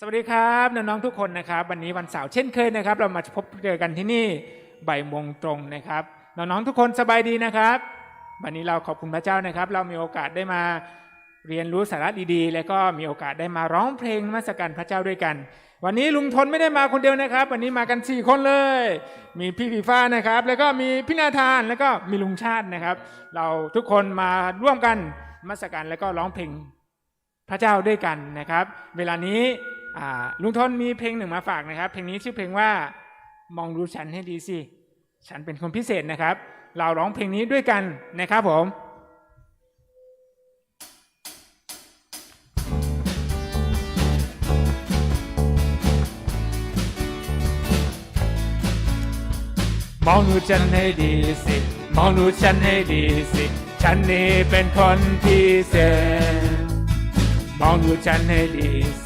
สวัสดีครับน้องๆทุกคนนะครับ วันนี้วันเสาร์เช่นเคยนะครับ เรามาพบเจอกันที่นี่บ่ายโมงตรงนะครับน้องๆทุกคนสบายดีนะครับ วันนี้เราขอบคุณพระเจ้านะครับ เรามีโอกาสได้มาเรียนรู้สาระดีๆ แล้วก็มีโอกาสได้มาร้องเพลงมาสการพระเจ้าด้วยกัน วันนี้ลุงทนไม่ได้มาคนเดียวนะครับ วันนี้มากัน4คนเลย มีพี่ฟีฟ้านะครับ แล้วก็มีพี่นาธานแล้วก็มีลุงชาตินะครับ เราทุกคนมาร่วมกันมาสการแล้วก็ร้องเพลงพระเจ้าด้วยกันนะครับ เวลานี้ ลุงทนมีเพลงหนึ่งมาฝากนะครับ เพลงนี้ชื่อเพลงว่ามองดูฉันให้ดีสิ ฉันเป็นคนพิเศษนะครับ เราร้องเพลงนี้ด้วยกันนะครับผมมองดูฉันให้ดีสิ มองดูฉันให้ดีสิ ฉันนี่เป็นคนพิเศษ มองดูฉันให้ดีสิ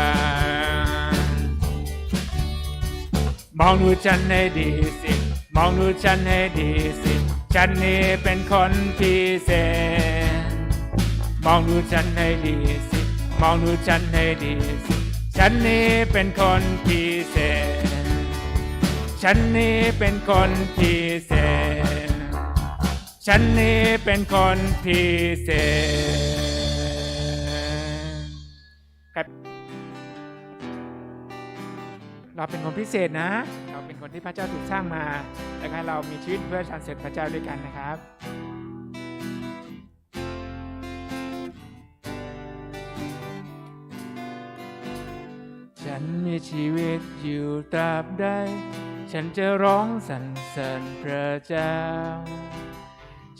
มองดูฉันให้ดีสิ มองดูฉันให้ดีสิ ฉันนี่เป็นคนพิเศษ มองดูฉันให้ดีสิ มองดูฉันให้ดีสิ ฉันนี่เป็นคนพิเศษ ฉันนี่เป็นคนพิเศษ ฉันนี่เป็นคนพิเศษ เราเป็นคนพิเศษนะ เราเป็นคนที่พระเจ้าถูกสร้างมาและให้เรามีชีวิตเพื่อสรรเสริญพระเจ้าด้วยกันนะครับฉันมีชีวิตอยู่ตราบใด ฉันจะร้องสรรเสริญพระเจ้า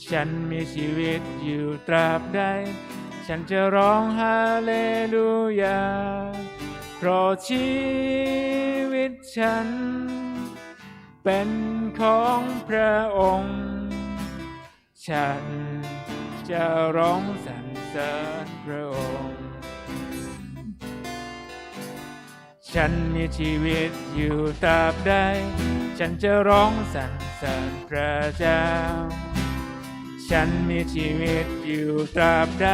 ฉันมีชีวิตอยู่ตราบใด ฉันจะร้องฮาเลลูยา เพราะชี ฉัน เป็นของพระองค์ ฉันจะร้องสรรเสริญพระองค์ ฉันมีชีวิตอยู่ตราบใด ฉันจะร้องสรรเสริญพระเจ้า ฉันมีชีวิตอยู่ตราบใด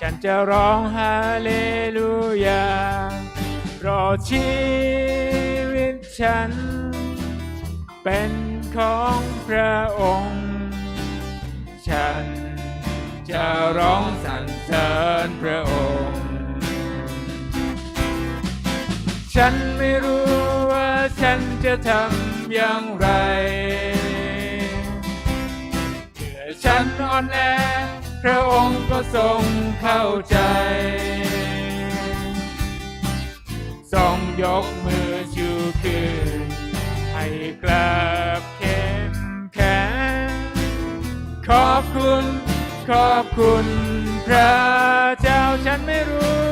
ฉันจะร้องฮาเลลูยาเพราะชี ฉัน เป็นของพระองค์ ฉันจะร้องสรรเสริญพระองค์ ฉันไม่รู้ว่าฉันจะทำอย่างไรเมื่อฉันอ่อนแอพระองค์ก็ทรงเข้าใจทรงยกมือชู กลับเข้มแข็งขอบคุณ ขอบคุณ พระเจ้าฉันไม่รู้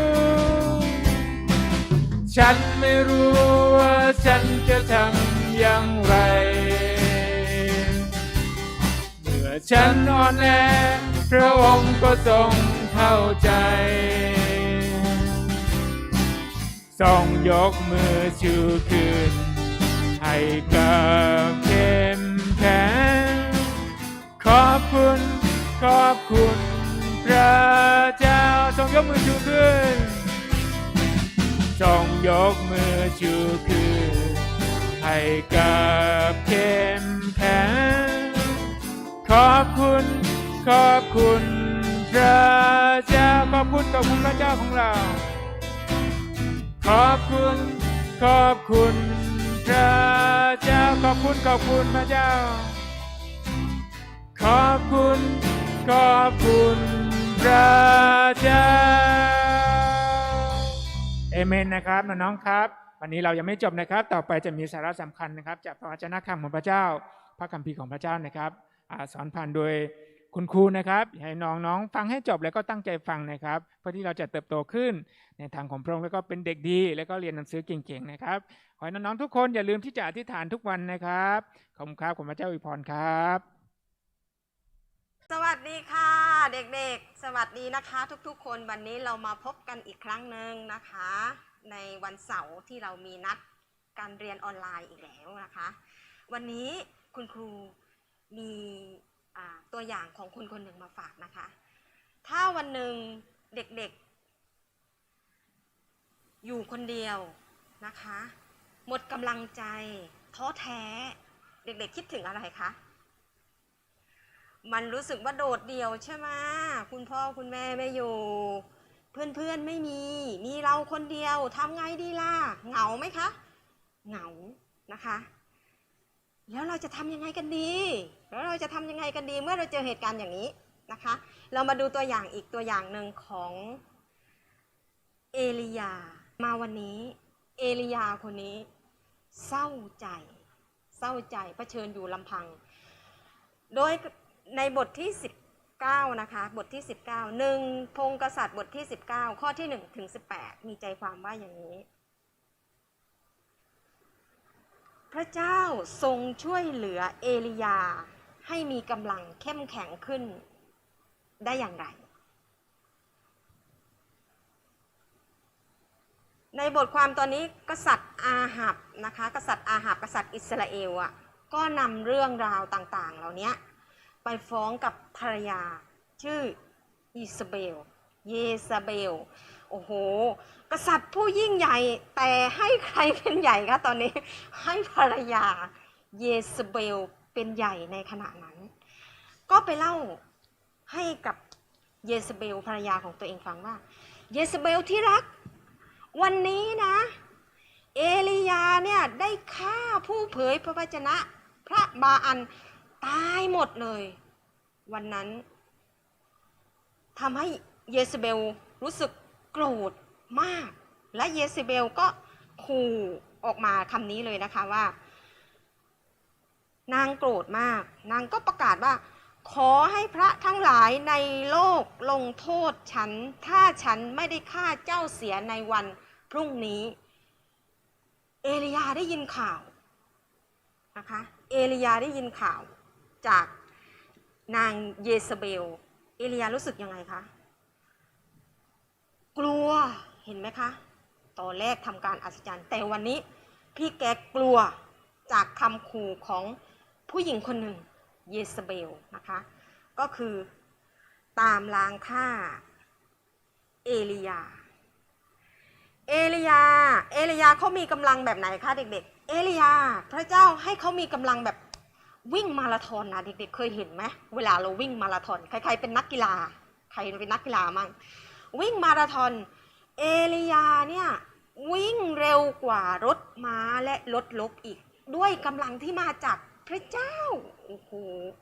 ฉันไม่รู้ว่าฉันจะทำอย่างไรเมื่อฉันอ่อนแอพระองค์ก็ทรงเข้าใจทรงยกมือชูขึ้น กับเข้มแข็งขอบคุณ ขอบคุณ พระเจ้าทรงยกมือชูขึ้นจงยกมือชูขึ้นให้กับเข้มแข็งขอบคุณ ขอบคุณ พระเจ้าขอบคุณขอบคุณพระเจ้าของเรา ขอบคุณ ขอบคุณ พระเจ้าขอบคุณขอบคุณพระเจ้า ขอบคุณขอบคุณพระเจ้าเอเมนนะครับน้องๆครับ วันนี้เรายังไม่จบนะครับ ต่อไปจะมีสาระสำคัญนะครับ จากพระวจนะคำของพระเจ้า พระคัมภีร์ของพระเจ้านะครับอสอนผ่านโดย คุณครูนะครับให้น้องๆฟังให้จบแล้วก็ตั้งใจฟังนะครับ เพื่อที่เราจะเติบโตขึ้นในทางของพระองค์แล้วก็เป็นเด็กดี แล้วก็เรียนหนังสือเก่งๆนะครับ ขอให้น้องๆทุกคนอย่าลืมที่จะอธิษฐานทุกวันนะครับขอบคุณครับขอบพระเจ้าอวยพรครับ สวัสดีค่ะ เด็กๆ สวัสดีนะคะ ทุกๆ คนวันนี้เรามาพบกันอีกครั้งหนึ่งนะคะ ในวันเสาร์ที่เรามีนัดการเรียนออนไลน์อีกแล้วนะคะ วันนี้คุณครูมี อย่างของคนคนหนึ่งมาฝากนะคะ ถ้าวันหนึ่งเด็กๆ อยู่คนเดียวนะคะ หมดกำลังใจ ท้อแท้ เด็กๆคิดถึงอะไรคะ มันรู้สึกว่าโดดเดี่ยวใช่ไหมคุณพ่อคุณแม่ไม่อยู่ เพื่อนๆไม่มี มีเราคนเดียวทำไงดีล่ะ เหงาไหมคะ เหงานะคะ แล้วเราจะทำยังไงกันดี แล้วเราจะทำยังไงกันดีเมื่อเราเจอเหตุการณ์อย่างนี้นะคะ เรามาดูตัวอย่างอีกตัวอย่างหนึ่งของเอลียา มาวันนี้ เอลียาคนนี้ เศร้าใจ เศร้าใจเผชิญอยู่ลำพัง โดยในบทที่ 19 นะคะ บทที่ 19หนึ่งพงกษัตริย์บทที่ 19 ข้อที่ 1 ถึง 18 มีใจความว่าอย่างนี้ พระเจ้าทรงช่วยเหลือเอลียา ให้มีกำลังเข้มแข็งขึ้นได้อย่างไร ในบทความตอนนี้กษัตริย์อาหับนะคะ กษัตริย์อาหับกษัตริย์อิสราเอลอะก็นำเรื่องราวต่างๆ เหล่านี้ไปฟ้องกับภรรยาชื่ออิซาเบล เยซาเบล โอ้โห กษัตริย์ผู้ยิ่งใหญ่แต่ให้ใครเป็นใหญ่คะตอนนี้ ให้ภรรยาเยซาเบลเป็นใหญ่ในขณะนั้น ก็ไปเล่าให้กับเยซาเบลภรรยาของตัวเองฟังว่า เยซาเบลที่รัก วันนี้นะ เอลียาเนี่ยได้ฆ่าผู้เผยพระวจนะ พระบาอันตายหมดเลย วันนั้นทำให้เยซาเบลรู้สึก โกรธมาก และเยซาเบลก็ขู่ออกมาคำนี้เลยนะคะว่า นางโกรธมาก นางก็ประกาศว่า ขอให้พระทั้งหลายในโลกลงโทษฉัน ถ้าฉันไม่ได้ฆ่าเจ้าเสียในวันพรุ่งนี้ เอลียาได้ยินข่าวนะคะเอลียาได้ยินข่าวจากนางเยซเบล เอลียารู้สึกยังไงคะ กลัวเห็นไหมคะ ตอนแรกทำการอัศจรรย์แต่วันนี้พี่แกกลัวจากคำขู่ของผู้หญิงคนหนึ่งเยซาเบลนะคะ ก็คือตามล้างฆ่าเอลียา เอลียา เอลียาเขามีกำลังแบบไหนคะเด็กๆ เอลียา พระเจ้าให้เขามีกำลังแบบวิ่งมาราธอนนะเด็กๆเคยเห็นไหมเวลาเราวิ่งมาราธอนใครๆเป็นนักกีฬา ใครเป็นนักกีฬามั่ง วิ่งมาราธอน เอลียาเนี่ยวิ่งเร็วกว่ารถม้าและรถลบอีก ด้วยกำลังที่มาจากพระเจ้า โอ้โห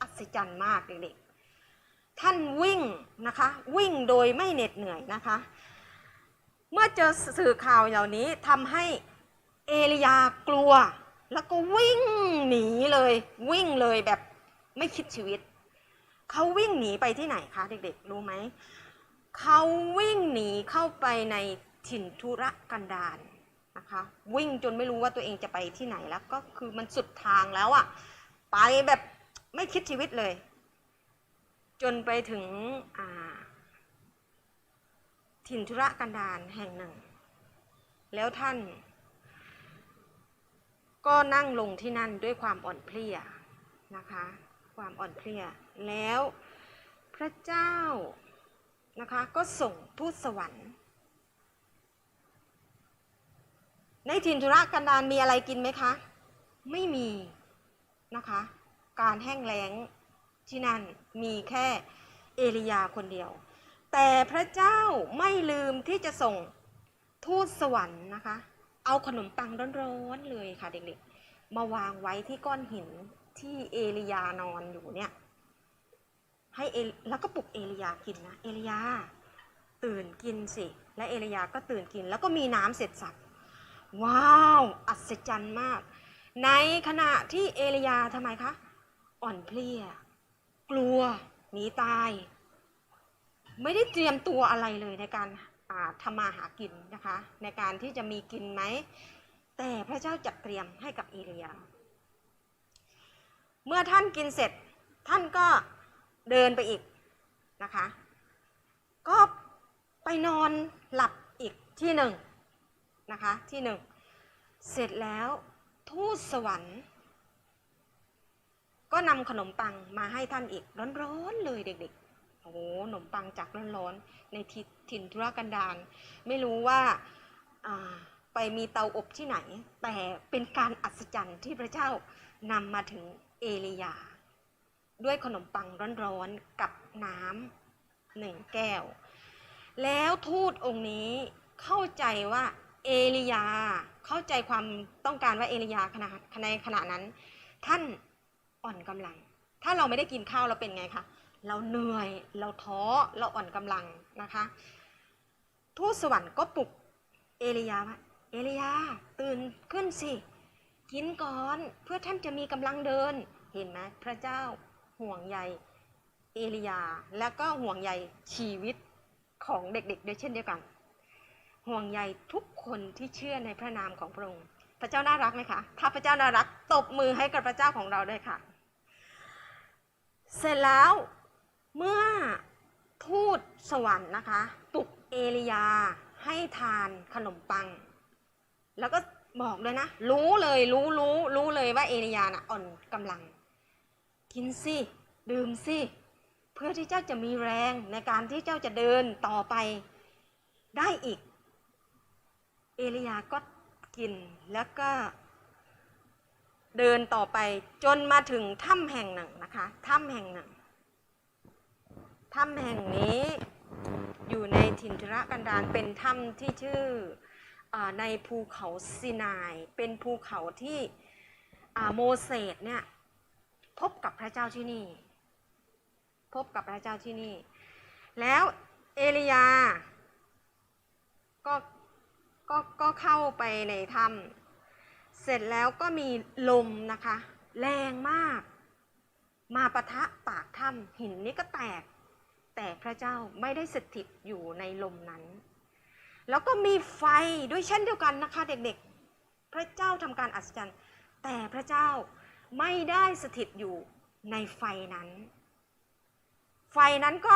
อัศจรรย์มากเด็กๆ ท่านวิ่งนะคะ วิ่งโดยไม่เหน็ดเหนื่อยนะคะ เมื่อเจอสื่อข่าวเหล่านี้ทำให้เอลียากลัว แล้วก็วิ่งหนีเลย วิ่งเลยแบบไม่คิดชีวิต เขาวิ่งหนีไปที่ไหนคะเด็กๆ รู้ไหม เขาวิ่งหนีเข้าไปในถิ่นธุรกันดารนะคะวิ่งจนไม่รู้ว่าตัวเองจะไปที่ไหนแล้วก็คือมันสุดทางแล้วอะไปแบบไม่คิดชีวิตเลย จนไปถึงถิ่นธุรกันดารแห่งหนึ่ง แล้วท่าน ก็นั่งลงที่นั่นด้วยความอ่อนเพลียนะคะ ความอ่อนเพลียแล้วพระเจ้า นะคะ ก็ส่งทูตสวรรค์ ในถิ่นธุรกันดารมีอะไรกินไหมคะ ไม่มีนะคะ การแห้งแล้งที่นั่นมีแค่เอลียาคนเดียว แต่พระเจ้าไม่ลืมที่จะส่งทูตสวรรค์นะคะ เอาขนมปังร้อนๆเลยค่ะเด็กๆ มาวางไว้ที่ก้อนหินที่เอลียานอนอยู่เนี่ย ให้เอแล้วก็ปลุกเอลียากินนะเอลียาตื่นกินสิ และเอลียาก็ตื่นกิน แล้วก็มีน้ำเสร็จสับว้าวอัศจรรย์มาก ในขณะที่เอลียาทำไมคะ อ่อนเพลีย กลัวหนีตาย ไม่ได้เตรียมตัวอะไรเลยในการอ่าทำมาหากินนะคะ ในการที่จะมีกินไหม แต่พระเจ้าจัดเตรียมให้กับเอลียา เมื่อท่านกินเสร็จท่านก็ เดินไปอีกนะคะ ก็ไปนอนหลับอีกที่หนึ่งนะคะ ที่หนึ่ง เสร็จแล้วทูตสวรรค์ ก็นำขนมปังมาให้ท่านอีกร้อนๆเลยเด็กๆโอ้โหขนมปังจากร้อนๆในทิถิ่นทุรกันดารไม่รู้ว่าอ่าไปมีเตาอบที่ไหน แต่เป็นการอัศจรรย์ที่พระเจ้านำมาถึงเอลียา ด้วยขนมปังร้อนๆกับน้ำหนึ่งแก้ว แล้วทูตองค์นี้เข้าใจว่าเอลียาเข้าใจความต้องการว่าเอลียาขณะในขณะนั้น ท่านอ่อนกำลัง ถ้าเราไม่ได้กินข้าวเราเป็นไงคะเราเหนื่อยเราท้อเราอ่อนกำลังนะคะ ทูตสวรรค์ก็ปลุกเอลียาว่าเอลียาตื่นขึ้นสิ กินก่อนเพื่อท่านจะมีกำลังเดินเห็นไหมพระเจ้า ห่วงใยเอลียา และก็ห่วงใยชีวิตของเด็กๆด้วยเช่นเดียวกัน ห่วงใยทุกคนที่เชื่อในพระนามของพระองค์พระเจ้าน่ารักไหมคะ ถ้าพระเจ้าน่ารักตบมือให้กับพระเจ้าของเราด้วยค่ะ เสร็จแล้วเมื่อทูตสวรรค์นะคะปลุกเอลียาให้ทานขนมปัง แล้วก็บอกเลยนะ รู้เลยรู้รู้รู้เลยว่าเอลียาน่ะอ่อนกำลัง กินสิ ดื่มสิ เพื่อที่เจ้าจะมีแรงในการที่เจ้าจะเดินต่อไปได้อีก เอลียาก็กินแล้วก็ เดินต่อไปจนมาถึงถ้ำแห่งหนึ่งนะคะถ้ำแห่งหนึ่งถ้ำแห่งนี้อยู่ในถิ่นทุรกันดารเป็นถ้ำที่ชื่ออในภูเขาซีนาย เป็นภูเขาที่โมเสสเนี่ย พบกับพระเจ้าที่นี่ พบกับพระเจ้าที่นี่ แล้วเอลียา ก็ก็ก็เข้าไปในถ้ำเสร็จแล้วก็มีลมนะคะ แรงมาก มาปะทะปากถ้ำหินนี้ก็แตก แต่พระเจ้าไม่ได้สถิตอยู่ในลมนั้น แล้วก็มีไฟด้วยเช่นเดียวกันนะคะ เด็กๆ พระเจ้าทำการอัศจรรย์ แต่พระเจ้า ไม่ได้สถิตอยู่ในไฟนั้น ไฟนั้นก็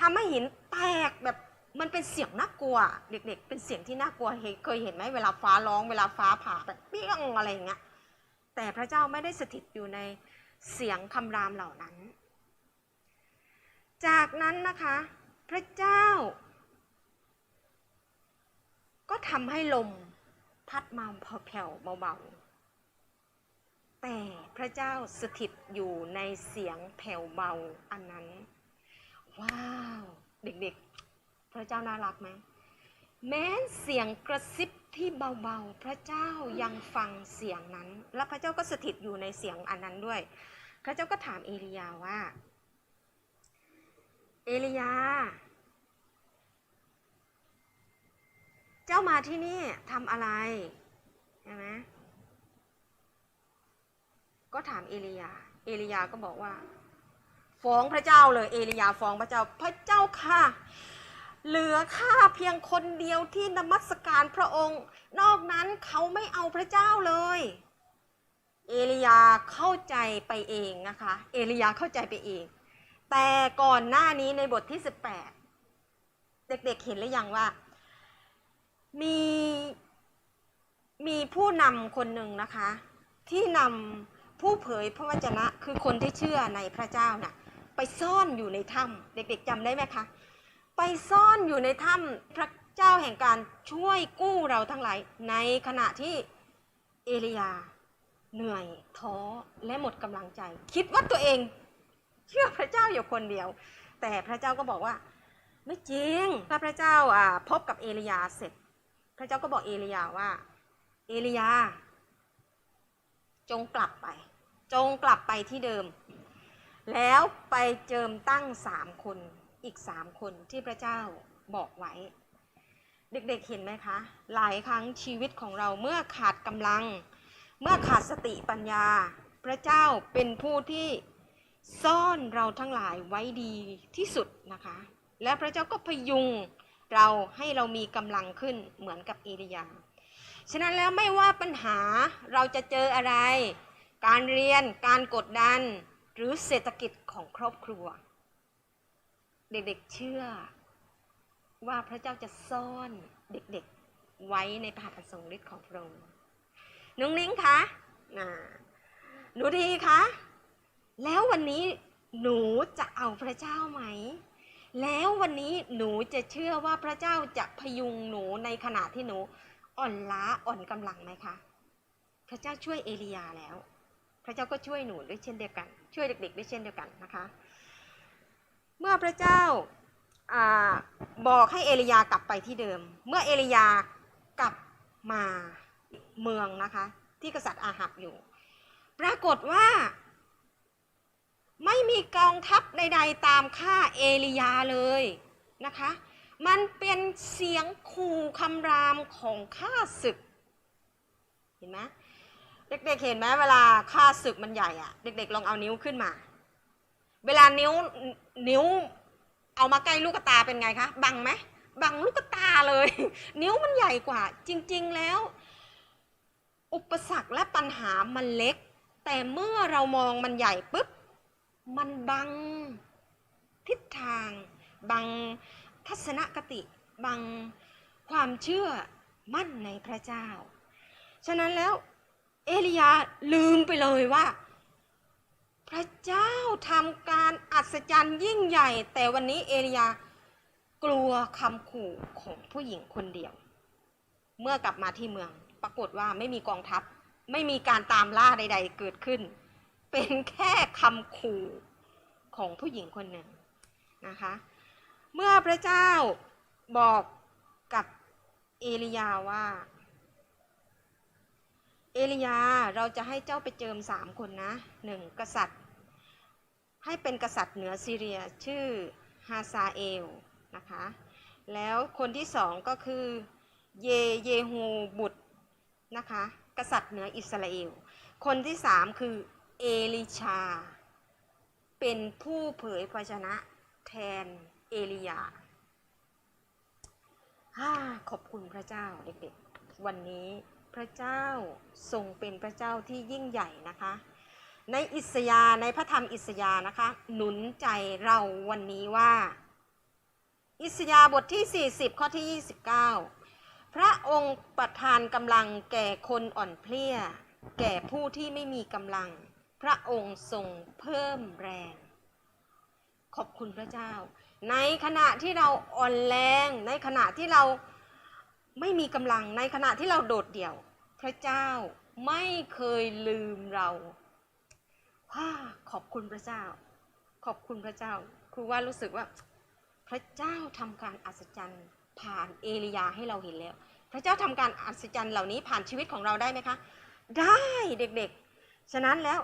ทำให้หินแตกแบบมันเป็นเสียงน่ากลัว เด็ก ๆ เป็นเสียงที่น่ากลัวเคยเห็นไหมเวลาฟ้าร้องเวลาฟ้าผ่าแบบเปี้ยงอะไรอย่างเงี้ยแต่พระเจ้าไม่ได้สถิตอยู่ในเสียงคำรามเหล่านั้น จากนั้นนะคะ พระเจ้า ก็ทำให้ลมพัดมาแผ่วเบาๆ แต่พระเจ้าสถิตอยู่ในเสียงแผ่วเบาอันนั้น ว้าว เด็กๆ พระเจ้าน่ารักไหมแม้เสียงกระซิบที่เบาๆ พระเจ้ายังฟังเสียงนั้น และพระเจ้าก็สถิตอยู่ในเสียงอันนั้นด้วย พระเจ้าก็ถามเอลียาว่า เอลียา เจ้ามาที่นี่ทำอะไรใช่ไหม ก็ถามเอลียา เอลียาก็บอกว่า ฟ้องพระเจ้าเลย เอลียาฟ้องพระเจ้า พระเจ้าค่ะ เหลือข้าเพียงคนเดียวที่นมัสการพระองค์ นอกนั้นเขาไม่เอาพระเจ้าเลย เอลียาเข้าใจไปเองนะคะ เอลียาเข้าใจไปเอง แต่ก่อนหน้านี้ในบทที่ 18 เด็กๆเห็นหรือยังว่า มีมีผู้นำคนหนึ่งนะคะ ที่นำ ผู้เผยพระวจนะคือคนที่เชื่อในพระเจ้าน่ะไปซ่อนอยู่ในถ้ำเด็กๆจำได้ไหมคะไปซ่อนอยู่ในถ้ำพระเจ้าแห่งการช่วยกู้เราทั้งหลายในขณะที่เอลียา เหนื่อยท้อและหมดกำลังใจ คิดว่าตัวเอง เชื่อพระเจ้าอยู่คนเดียว แต่พระเจ้าก็บอกว่า ไม่จริงถ้าพระเจ้าพบกับเอลียาเสร็จ พระเจ้าก็บอกเอลียาว่า เอลียา จงกลับไป จงกลับไปที่เดิม แล้วไปเจิมตั้งสามคนอีกสามคนที่พระเจ้าบอกไว้ เด็กๆเห็นไหมคะ หลายครั้งชีวิตของเราเมื่อขาดกำลัง เมื่อขาดสติปัญญา พระเจ้าเป็นผู้ที่ซ่อนเราทั้งหลายไว้ดีที่สุดนะคะ และพระเจ้าก็พยุงเราให้เรามีกำลังขึ้นเหมือนกับเอลียา ฉะนั้นแล้วไม่ว่าปัญหาเราจะเจออะไร การเรียนการกดดัน หรือเศรษฐกิจของครอบครัว เด็กๆเชื่อ ว่าพระเจ้าจะซ่อนเด็กๆไว้ในพระหัตถ์ทรงฤทธิ์ของพระองค์นุ้งนิ้งคะน่ะหนูดีคะแล้ววันนี้หนูจะเอาพระเจ้าไหม แล้ววันนี้หนูจะเชื่อว่าพระเจ้าจะพยุงหนูในขณะที่หนูอ่อนล้าอ่อนกำลังไหมคะ พระเจ้าช่วยเอลียาแล้ว ระเจ้าก็ช่วยหนูด้วยเช่นเดียวกัน ช่วยเด็กๆด้วยเช่นเดียวกันนะคะ เมื่อพระเจ้าอาบอกให้เอลียากลับไปที่เดิม เมื่อเอลียากลับมาเมืองนะคะ ที่กษัตริย์อาหับอยู่ ปรากฏว่า ไม่มีกองทัพใด ๆ ตามฆ่าเอลียาเลยนะคะ มันเป็นเสียงขู่คำรามของข้าศึก เห็นไหม เด็กๆเห็นไหมเวลาข้าศึกมันใหญ่อะเด็กๆลองเอานิ้วขึ้นมา เวลานิ้วนิ้ว เอามาใกล้ลูกตาเป็นไงคะบังไหมบังลูกตาเลย นิ้วมันใหญ่กว่า จริง ๆแล้ว อุปสรรคและปัญหามันเล็ก แต่เมื่อเรามองมันใหญ่ปุ๊บมันบังทิศทาง บังทัศนคติ บังความเชื่อมั่นในพระเจ้า ฉะนั้นแล้ว เอลียาลืมไปเลยว่า พระเจ้าทำการอัศจรรย์ยิ่งใหญ่ แต่วันนี้เอลียากลัวคำขู่ของผู้หญิงคนเดียว เมื่อกลับมาที่เมือง ปรากฏว่าไม่มีกองทัพ ไม่มีการตามล่าใด ๆ เกิดขึ้น เป็นแค่คำขู่ของผู้หญิงคนหนึ่งนะคะ เมื่อพระเจ้าบอกกับเอลียาว่า เอลียาเราจะให้เจ้าไปเจิมสามคนนะหนึ่งกษัตริย์ ให้เป็นกษัตริย์เหนือซีเรียชื่อฮาซาเอลนะคะแล้วคนที่สองก็คือเยเยฮูบุตรนะคะกษัตริย์เหนืออิสราเอล คนที่สามคือเอลิชา เป็นผู้เผยพระชนะแทนเอลียาขอบคุณพระเจ้าเด็กๆวันนี้ ระเจ้าทรงเป็นพระเจ้าที่ยิ่งใหญ่นะคะ ในอิสยาในพระธรรมอิสยานะคะ หนุนใจเราวันนี้ว่า อิสยาบทที่ 40 ข้อที่ 29 พระองค์ประทานกำลังแก่คนอ่อนเพลีย แก่ผู้ที่ไม่มีกำลัง พระองค์ทรงเพิ่มแรง ขอบคุณพระเจ้า ในขณะที่เราอ่อนแรงในขณะที่เราไม่มีกำลังในขณะที่เราโดดเดี่ยว พระเจ้าไม่เคยลืมเราว้าขอบคุณพระเจ้า ขอบคุณพระเจ้า ครูว่ารู้สึกว่า พระเจ้าทำการอัศจรรย์ผ่านเอลียาให้เราเห็นแล้ว พระเจ้าทำการอัศจรรย์เหล่านี้ผ่านชีวิตของเราได้ไหมคะ ได้เด็กๆ ฉะนั้นแล้ว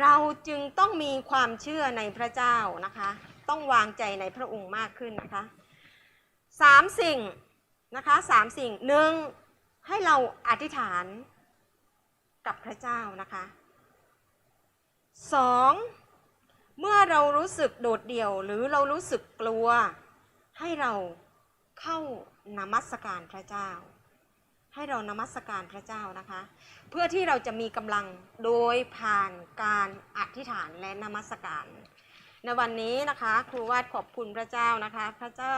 เราจึงต้องมีความเชื่อในพระเจ้านะคะ ต้องวางใจในพระองค์มากขึ้นนะคะสามสิ่งนะคะสามสิ่งหนึ่ง ให้เราอธิษฐานกับพระเจ้านะคะสองเมื่อเรารู้สึกโดดเดี่ยวหรือเรารู้สึกกลัว ให้เราเข้านมัสการพระเจ้า ให้เรานมัสการพระเจ้านะคะ เพื่อที่เราจะมีกำลังโดยผ่านการอธิษฐานและนมัสการ ในวันนี้นะคะ ครูวาดขอบคุณพระเจ้านะคะ พระเจ้า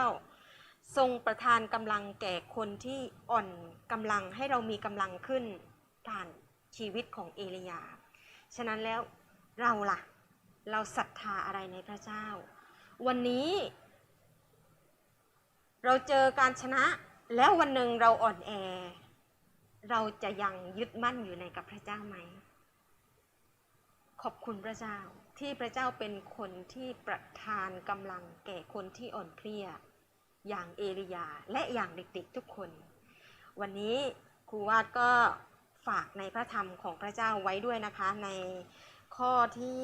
ทรงประทานกำลังแก่คนที่อ่อนกำลังให้เรามีกำลังขึ้นผ่านชีวิตของเอลียา ฉะนั้นแล้วเราล่ะ เราศรัทธาอะไรในพระเจ้า วันนี้ เราเจอการชนะแล้ววันหนึ่งเราอ่อนแอ เราจะยังยึดมั่นอยู่ในกับพระเจ้าไหม ขอบคุณพระเจ้าที่พระเจ้าเป็นคนที่ประทานกำลังแก่คนที่อ่อนเพลีย อย่างเอลียาและอย่างเด็กๆทุกคน วันนี้ครูวาดก็ฝากในพระธรรมของพระเจ้าไว้ด้วยนะคะในข้อที่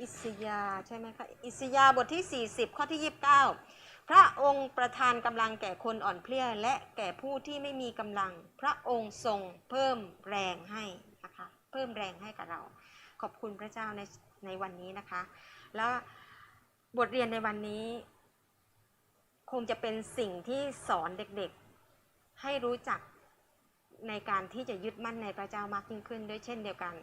อิสยาใช่ไหมคะอิสยาบทที่ 40 ข้อที่ 29 พระองค์ประทานกำลังแก่คนอ่อนเพลียและแก่ผู้ที่ไม่มีกำลัง พระองค์ทรงเพิ่มแรงให้นะคะเพิ่มแรงให้กับเรา ขอบคุณพระเจ้าในในวันนี้นะคะ แล้วบทเรียนในวันนี้ คงจะเป็นสิ่งที่สอนเด็กๆ ให้รู้จักในการที่จะยึดมั่นในพระเจ้ามากยิ่งขึ้นด้วยเช่นเดียวกัน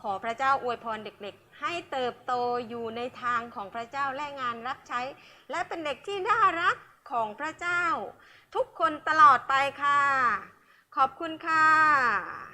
ขอพระเจ้าอวยพรเด็กๆ ให้เติบโตอยู่ในทางของพระเจ้าและงานรับใช้ และเป็นเด็กที่น่ารักของพระเจ้า ทุกคนตลอดไปค่ะ ขอบคุณค่ะ